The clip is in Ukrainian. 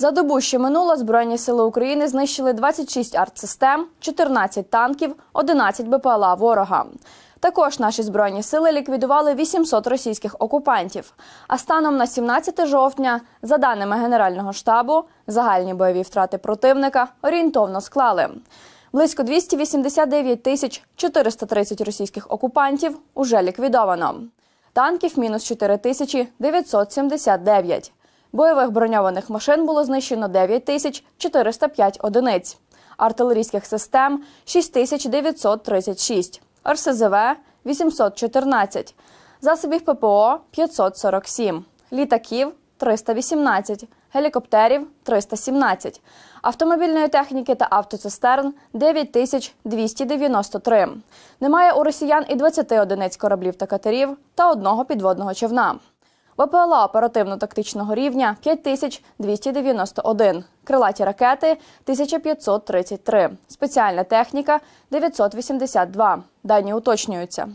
За добу, що минула, Збройні сили України знищили 26 артсистем, 14 танків, 11 БПЛА ворога. Також наші збройні сили ліквідували 800 російських окупантів. А станом на 17 жовтня, за даними Генерального штабу, загальні бойові втрати противника орієнтовно склали. Близько 289 тисяч 430 російських окупантів уже ліквідовано. Танків мінус 4 тисячі 979. Бойових броньованих машин було знищено 9 тисяч 405 одиниць. Артилерійських систем 6936. РСЗВ 814. Засобів ППО 547. Літаків 318. Гелікоптерів 317. Автомобільної техніки та автоцистерн 9293. Немає у росіян і 20 одиниць кораблів та катерів та одного підводного човна. ВПЛА оперативно-тактичного рівня 5291, крилаті ракети 1533, спеціальна техніка 982. Дані уточнюються.